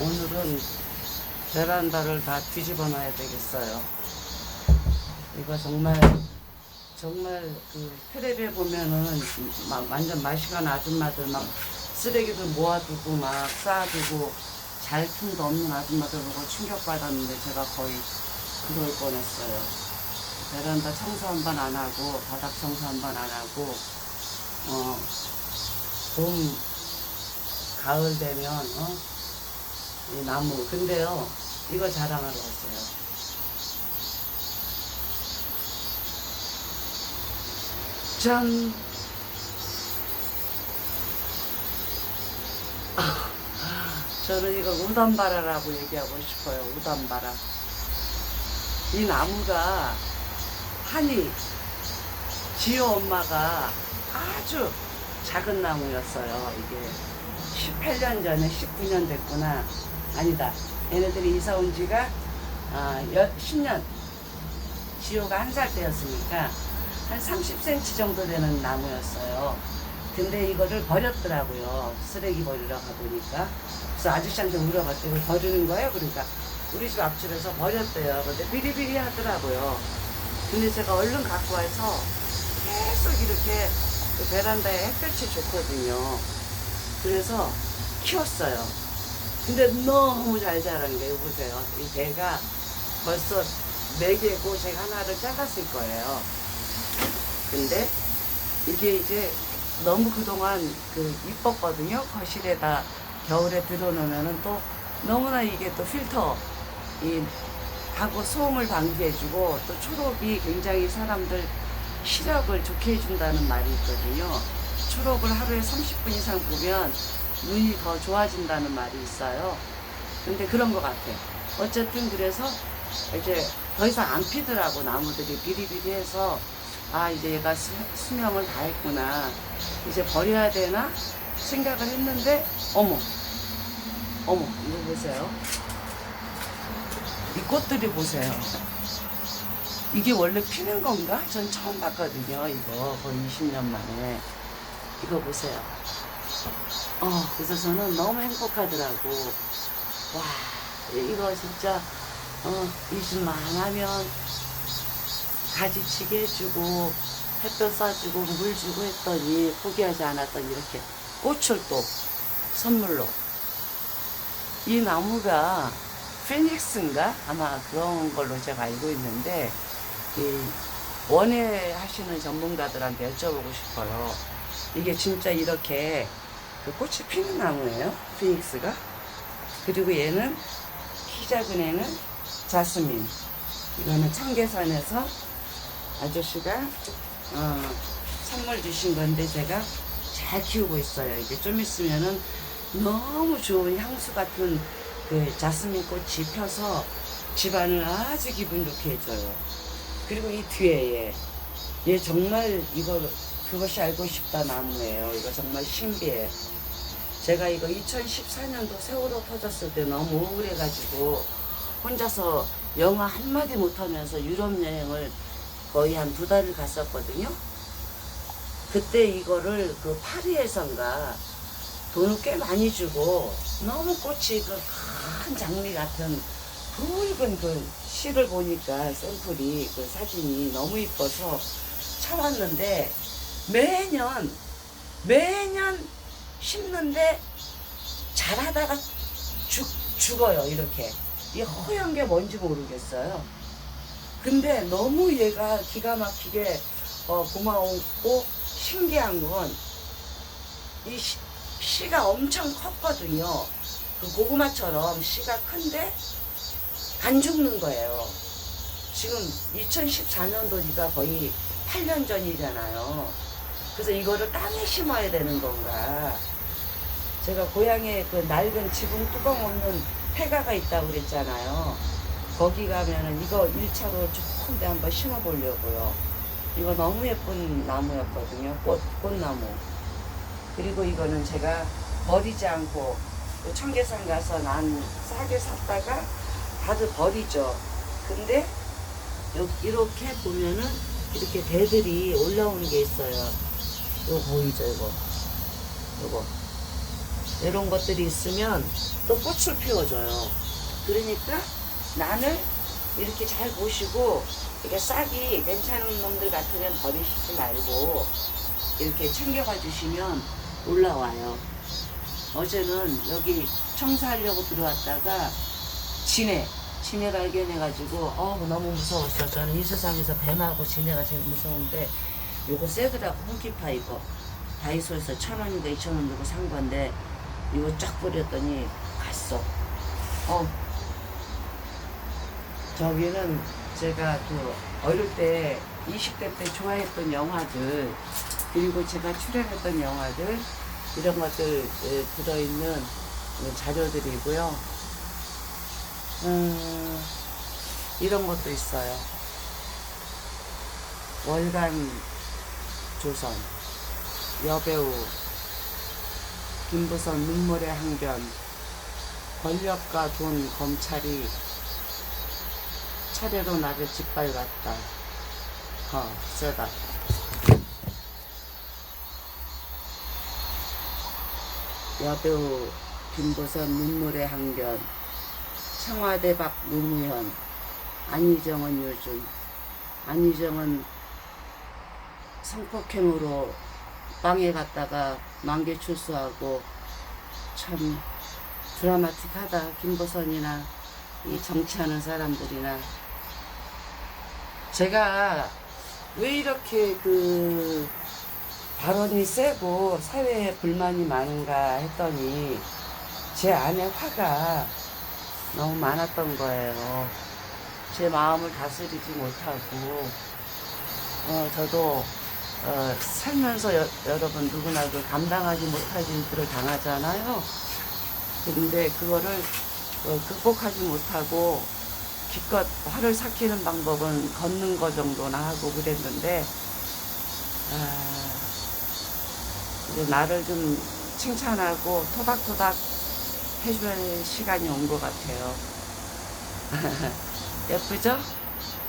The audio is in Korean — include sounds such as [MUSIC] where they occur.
오늘은 베란다를 다 뒤집어 놔야 되겠어요. 이거 정말 정말 그 텔레비에 보면은 막 완전 마시간 아줌마들 막 쓰레기들 모아두고 막 쌓아두고 잘 틈도 없는 아줌마들 보고 충격받았는데 제가 거의 그럴 뻔했어요. 베란다 청소 한 번 안 하고 바닥 청소 한 번 안 하고 어, 봄 가을 되면 어? 이 나무 근데요 이거 자랑하러 왔어요. 짠. 아, 저는 이거 우담바라라고 얘기하고 싶어요. 우담바라. 이 나무가 한이 지효 엄마가 아주 작은 나무였어요. 이게 18년 전에 19년 됐구나. 아니다. 얘네들이 이사 온 지가 아, 여- 10년. 지효가 한 살 때였으니까 한 30cm 정도 되는 나무였어요. 근데 이거를 버렸더라고요. 쓰레기 버리러 가보니까. 그래서 아저씨한테 물어봤더니 버리는 거예요? 그러니까 우리 집 앞집에서 버렸대요. 근데 비리비리 하더라고요. 근데 제가 얼른 갖고 와서 계속 이렇게 그 베란다에 햇볕이 좋거든요. 그래서 키웠어요. 근데 너무 잘 자란 게, 이거 보세요. 이 배가 벌써 네 개고 제가 하나를 잘랐을 거예요. 근데 이게 이제 너무 그동안 그 이뻤거든요. 거실에다 겨울에 들어놓으면은 또 너무나 이게 또 필터 이 하고 소음을 방지해주고 또 초록이 굉장히 사람들 시력을 좋게 해준다는 말이 있거든요. 초록을 하루에 30분 이상 보면 눈이 더 좋아진다는 말이 있어요. 근데 그런 것 같아. 어쨌든 그래서 이제 더 이상 안 피더라고 나무들이 비리비리해서. 아 이제 얘가 수, 수명을 다 했구나. 이제 버려야 되나 생각을 했는데 어머 어머 이거 보세요. 이 꽃들이 보세요. 이게 원래 피는 건가? 전 처음 봤거든요 이거. 거의 20년 만에. 이거 보세요 어 그래서 저는 너무 행복하더라고. 와 이거 진짜 어, 이집만 하면 가지치기 해주고 햇볕 쏴주고 물 주고 했더니 포기하지 않았더니 이렇게 꽃을 또 선물로. 이 나무가 피닉스인가? 아마 그런 걸로 제가 알고 있는데 이 원예 하시는 전문가들한테 여쭤보고 싶어요. 이게 진짜 이렇게 그 꽃이 피는 나무예요? 피닉스가? 그리고 얘는 키 작은 애는 자스민. 이거는 청계산에서 아저씨가 어, 선물 주신 건데 제가 잘 키우고 있어요. 이게 좀 있으면은 너무 좋은 향수 같은 그 자스민 꽃이 펴서 집안을 아주 기분 좋게 해줘요. 그리고 이 뒤에 얘, 얘 정말 이거 그것이 알고 싶다 나무예요. 이거 정말 신기해. 제가 이거 2014년도 세월호 터졌을 때 너무 우울해가지고 혼자서 영어 한마디 못하면서 유럽 여행을 거의 한 두 달을 갔었거든요. 그때 이거를 그 파리에선가 돈을 꽤 많이 주고 너무 꽃이 그 큰 장미 같은 붉은 그 실을 보니까 샘플이 그 사진이 너무 이뻐서 쳐왔는데 매년 매년 심는데 자라다가 죽, 죽어요 이렇게 이 허연 게 뭔지 모르겠어요 근데 너무 얘가 기가 막히게 어, 고마웠고 신기한 건이 씨가 엄청 컸거든요. 그 고구마처럼 씨가 큰데 안 죽는 거예요. 지금 2014년도니까 거의 8년 전이잖아요. 그래서 이거를 땅에 심어야 되는 건가. 제가 고향에 그 낡은 지붕 뚜껑 없는 폐가가 있다고 그랬잖아요. 거기 가면은 이거 1차로 조금 더 한번 심어 보려고요. 이거 너무 예쁜 나무였거든요. 꽃, 꽃나무. 그리고 이거는 제가 버리지 않고 그 청계산 가서 난 싸게 샀다가 다들 버리죠. 근데 요- 이렇게 보면은 이렇게 대들이 올라오는 게 있어요. 이거 보이죠, 이거? 이거. 이런 것들이 있으면 또 꽃을 피워줘요. 그러니까 나는 이렇게 잘 보시고 이게 싹이 괜찮은 놈들 같으면 버리시지 말고 이렇게 챙겨가 주시면 올라와요. 어제는 여기 청소하려고 들어왔다가 진해, 진해 발견해가지고 어 너무 무서웠어. 저는 이 세상에서 뱀하고 진해가 제일 무서운데 요거 세더라고 홍키파 이거 다이소에서 천 원인가 이천 원 주고 산 건데 이거 쫙 뿌렸더니 갔어. 어 저기는 제가 그 어릴 때 20대 때 좋아했던 영화들 그리고 제가 출연했던 영화들 이런 것들 에, 들어있는 어, 자료들이고요. 음, 이런 것도 있어요. 월간 조선 여배우 김부선 눈물의 항변 권력과 돈 검찰이 차례로 나를 짓밟았다. 어, 세다. 여배우 김보선 눈물의 항변 청와대 박 노무현 안희정은 요즘 안희정은 성폭행으로 빵에 갔다가 만개 출소하고 참 드라마틱하다. 김보선이나 이 정치하는 사람들이나. 제가 왜 이렇게 그 발언이 세고 사회에 불만이 많은가 했더니 제 안에 화가 너무 많았던 거예요. 제 마음을 다스리지 못하고. 어, 저도 어, 살면서 여, 여러분 누구나 그 감당하지 못할 일들을 당하잖아요. 근데 그거를 어, 극복하지 못하고 기껏 화를 삭히는 방법은 걷는 거 정도나 하고 그랬는데 아, 이제 나를 좀 칭찬하고 토닥토닥 해줄 시간이 온 것 같아요. [LAUGHS] 예쁘죠?